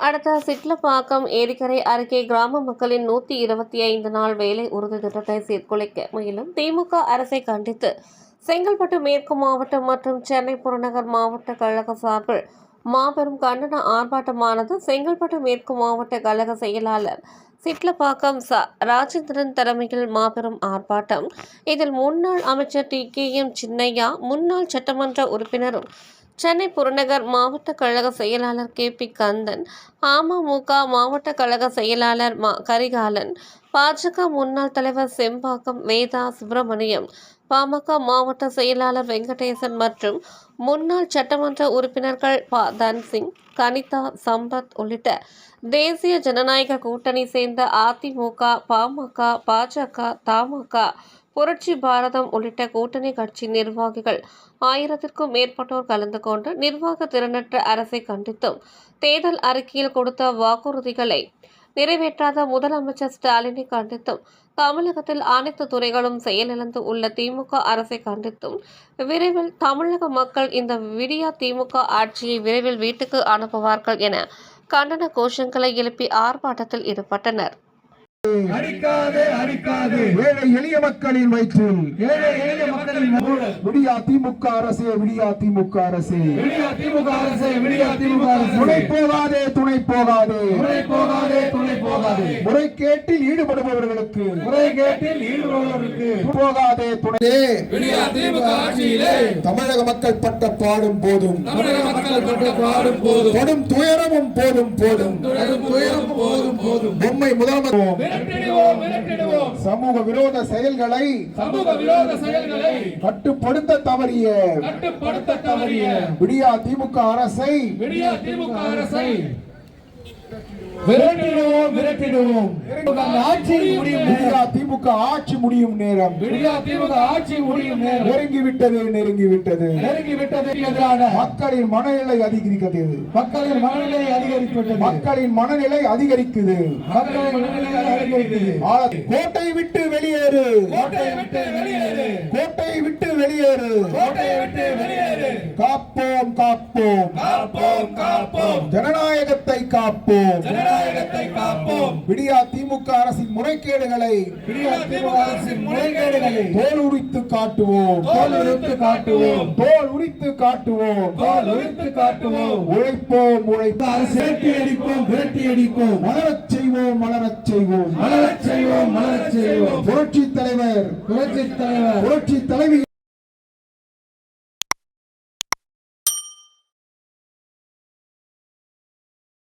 அடுத்த சிட்லப்பாக்கம் ஏரிக்கரை அருகே கிராம மக்களின் நூற்றி இருபத்தி ஐந்து நாள் வேலை உறுதி திட்டத்தை சீர்குலைக்க முயலும் திமுக அரசை கண்டித்து செங்கல்பட்டு மேற்கு மாவட்டம் மற்றும் சென்னை புறநகர் மாவட்ட கழக சார்பில் மாபெரும் கண்டன ஆர்ப்பாட்டமானது செங்கல்பட்டு மேற்கு மாவட்ட கழக செயலாளர் சிட்லப்பாக்கம் ச. ராஜேந்திரன் தலைமையில் மாபெரும் ஆர்ப்பாட்டம். இதில் முன்னாள் அமைச்சர் டி. கே. எம். சின்னையா முன்னாள் சட்டமன்ற உறுப்பினரும் சென்னை புறநகர் மாவட்ட கழக செயலாளர் கே பி கந்தன் அமமுக மாவட்ட கழக செயலாளர் மா. கரிகாலன் பாஜக முன்னாள் தலைவர் செம்பாக்கம் வேதா சுப்பிரமணியம் பாமக மாவட்ட செயலாளர் வெங்கடேசன் மற்றும் முன்னாள் சட்டமன்ற உறுப்பினர்கள் ப. தன்சிங் கனிதா சம்பத் உள்ளிட்ட தேசிய ஜனநாயக கூட்டணி சேர்ந்த அதிமுக பாமக பாஜக தமாக புரட்சி பாரதம் உள்ளிட்ட கூட்டணி கட்சி நிர்வாகிகள் ஆயிரத்திற்கும் மேற்பட்டோர் கலந்து கொண்டு நிர்வாக திறனற்ற அரசை கண்டித்தும் தேர்தல் அறிக்கையில் கொடுத்த வாக்குறுதிகளை நிறைவேற்றாத முதலமைச்சர் ஸ்டாலினை கண்டித்தும் தமிழகத்தில் அனைத்து துறைகளும் செயலிழந்து உள்ள திமுக அரசை கண்டித்தும் விரைவில் தமிழக மக்கள் இந்த விடியா திமுக ஆட்சியை விரைவில் வீட்டுக்கு அனுப்புவார்கள் என கண்டன கோஷங்களை எழுப்பி ஆர்ப்பாட்டத்தில் ஈடுபட்டனர். அடிக்காதே அடிக்காதே. ஏழை எளிய மக்களின் வயிற்றில். ஏழை எளிய மக்களின் விடியா திமுக அரசே விடியா திமுக அரசே. விடியா திமுக அரசு விடியா திமுக துணை அரசு போகாதே துணை போகாதே. துணை போகாதே துணை போகாதே முறைகேட்டில் ஈடுபடுபவர்களுக்கு. முறை கேட்டில் ஈடுபடுவதற்கு போகாதே துணை விடியா திமுக ஆட்சியிலே. தமிழக மக்கள் பட்ட பாடும் போதும். தமிழக மக்கள் பட்ட பாடும் போதும். படும் துயரமும் போதும் போதும். தொடரும் துயரம் போதும் போதும். பொம்மை முதலமைச்சர் சமூக விரோத செயல்களை சமூக விரோத செயல்களை கட்டுப்படுத்த தவறிய கட்டுப்படுத்த தவறிய விடியா திமுக அரசை விடியா திமுக அரசை விரட்டிடுவோம் விரட்டிடுவோம். ஆட்சி முடியும். விடியா திமுக ஆட்சி முடியும் நேரம். விடியா திமுக ஆட்சி முடியும் நேரம். நெருங்கிவிட்டது நெருங்கிவிட்டது. நெருங்கி விட்டதற்கு எதிரான. மக்களின் மனநிலை அதிகரிக்கிறது மக்களின் மனநிலை அதிகரித்துவிட்டது. மக்களின் மனநிலை அதிகரிக்குது. மக்களின் மனநிலை அதிகரித்தது ஆ- கோட்டை விட்டு வெளியேறு. கோட்டையை விட்டு வெளியேறு. கோட்டையை விட்டு வெளியேறு. கோட்டையை விட்டு வெளியேறு. காப்போம் காப்போம். காப்போம் காப்போம். ஜனநாயகத்தை காப்போம். ஜனநாயகத்தை காப்போம். விடியா திமுக அரசின் முறைகேடுகளை விடியா திமுக அரசின் முறைகேடுகளை தோல் உரித்து காட்டுவோம். தோல் உரித்து காட்டுவோம். தோல் உரித்து காட்டுவோம். தோல் உரித்து காட்டுவோம். உழைப்போம் உழைப்போம். அரசு விரட்டி அடிப்போம் விரட்டி அடிப்போம். மலரச் செய்வோம் மலரச் செய்வோம். மலரச் செய்வோம் மலரச் செய்வோம். புரட்சி தலைவர் புரட்சி தலைவர். புரட்சி தலைவி